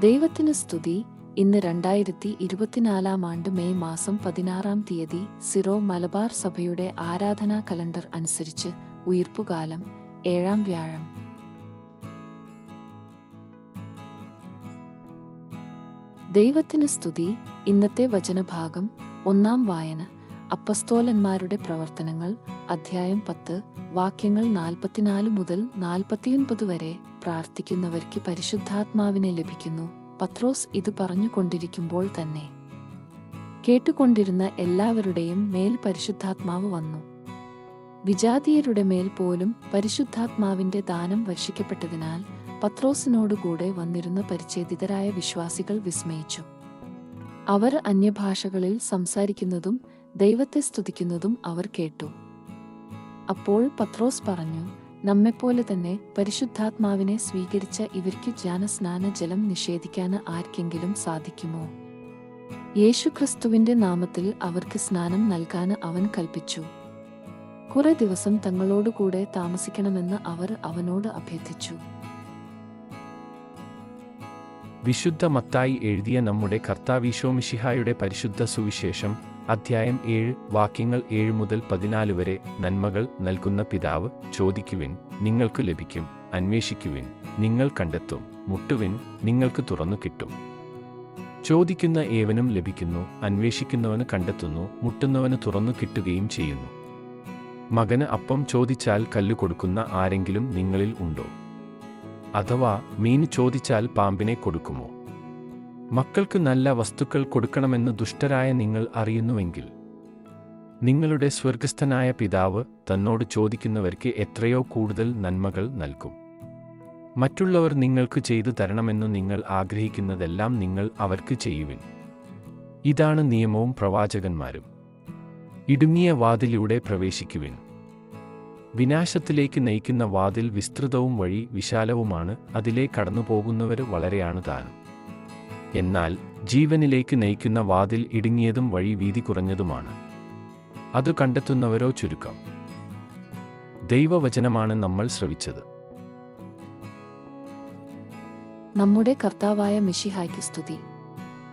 ദൈവത്തിന് സ്തുതി. ഇന്ന് രണ്ടായിരത്തി ഇരുപത്തിനാലാം ആണ്ട് മെയ് മാസം പതിനാറാം തീയതി സിറോ മലബാർ സഭയുടെ ആരാധനാ കലണ്ടർ അനുസരിച്ച് ഉയർപ്പുകാലം ഏഴാം വ്യാഴം. ദൈവത്തിന് സ്തുതി. ഇന്നത്തെ വചനഭാഗം ഒന്നാം വായന. അപ്പസ്തോലന്മാരുടെ പ്രവർത്തനങ്ങൾ അധ്യായം പത്ത് വാക്യങ്ങൾ നാൽപ്പത്തിനാല് മുതൽ നാൽപ്പത്തിയൊൻപത് വരെ പ്രാർത്ഥിക്കുന്നവർക്ക് പരിശുദ്ധാത്മാവിനെ ലഭിക്കുന്നു. പത്രോസ് ഇത് പറഞ്ഞുകൊണ്ടിരിക്കുമ്പോൾ തന്നെ കേട്ടുകൊണ്ടിരുന്ന എല്ലാവരുടെയും മേൽ പരിശുദ്ധാത്മാവ് വന്നു. വിജാതീയരുടെ മേൽ പോലും പരിശുദ്ധാത്മാവിന്റെ ദാനം വർഷിക്കപ്പെട്ടതിനാൽ പത്രോസിനോടുകൂടെ വന്നിരുന്ന പരിച്ഛേദിതരായ വിശ്വാസികൾ വിസ്മയിച്ചു. അവർ അന്യഭാഷകളിൽ സംസാരിക്കുന്നതും ദൈവത്തെ സ്തുതിക്കുന്നതും അവർ കേട്ടു. അപ്പോൾ പത്രോസ് പറഞ്ഞു നമ്മെപ്പോലെ തന്നെ പരിശുദ്ധാത്മാവിനെ സ്വീകരിച്ച ഇവർക്ക് ജ്ഞാനസ്നാന ജലം നിഷേധിക്കാൻ ആർക്കെങ്കിലും സാധിക്കുമോ? യേശുക്രിസ്തുവിന്റെ നാമത്തിൽ അവർക്ക് സ്നാനം നൽകാൻ അവൻ കൽപ്പിച്ചു. കുറെ ദിവസം തങ്ങളോടുകൂടെ താമസിക്കണമെന്ന് അവർ അവനോട് അഭ്യർത്ഥിച്ചു. വിശുദ്ധ മത്തായി എഴുതിയ നമ്മുടെ കർത്താവീശോമിഷിഹായുടെ പരിശുദ്ധ സുവിശേഷം അധ്യായം ഏഴ് വാക്യങ്ങൾ ഏഴ് മുതൽ പതിനാല് വരെ നന്മകൾ നൽകുന്ന പിതാവ് ചോദിക്കുവിൻ നിങ്ങൾക്ക് ലഭിക്കും അന്വേഷിക്കുവിൻ നിങ്ങൾ കണ്ടെത്തും മുട്ടുവിൻ നിങ്ങൾക്ക് തുറന്നു കിട്ടും. ചോദിക്കുന്ന ഏവനും ലഭിക്കുന്നു അന്വേഷിക്കുന്നവന് കണ്ടെത്തുന്നു മുട്ടുന്നവന് തുറന്നു കിട്ടുകയും ചെയ്യുന്നു. മകന് അപ്പം ചോദിച്ചാൽ കല്ലു കൊടുക്കുന്ന ആരെങ്കിലും നിങ്ങളിൽ ഉണ്ടോ? അഥവാ മീൻ ചോദിച്ചാൽ പാമ്പിനെ കൊടുക്കുമോ? മക്കൾക്ക് നല്ല വസ്തുക്കൾ കൊടുക്കണമെന്ന് ദുഷ്ടരായ നിങ്ങൾ അറിയുന്നുവെങ്കിൽ നിങ്ങളുടെ സ്വർഗസ്ഥനായ പിതാവ് തന്നോട് ചോദിക്കുന്നവർക്ക് എത്രയോ കൂടുതൽ നന്മകൾ നൽകും. മറ്റുള്ളവർ നിങ്ങൾക്ക് ചെയ്തു തരണമെന്നു നിങ്ങൾ ആഗ്രഹിക്കുന്നതെല്ലാം നിങ്ങൾ അവർക്ക് ചെയ്യുവിൻ. ഇതാണ് നിയമവും പ്രവാചകന്മാരും. ഇടുങ്ങിയ വാതിലൂടെ പ്രവേശിക്കുവിൻ. വിനാശത്തിലേക്ക് നയിക്കുന്ന വാതിൽ വിസ്തൃതവും വഴി വിശാലവുമാണ് അതിലേ കടന്നുപോകുന്നവർ വളരെയാണ് താനും. എന്നാൽ ജീവനിലേക്ക് നയിക്കുന്ന വാതിൽ ഇടുങ്ങിയതും വഴി വീതി കുറഞ്ഞതുമാണ്. അത് കണ്ടെത്തുന്നവരോ ചുരുക്കം. ദൈവവചനമാണ് നമ്മൾ ശ്രവിച്ചത്. നമ്മുടെ കർത്താവായ മിഷിഹായ്ക്ക് സ്തുതി.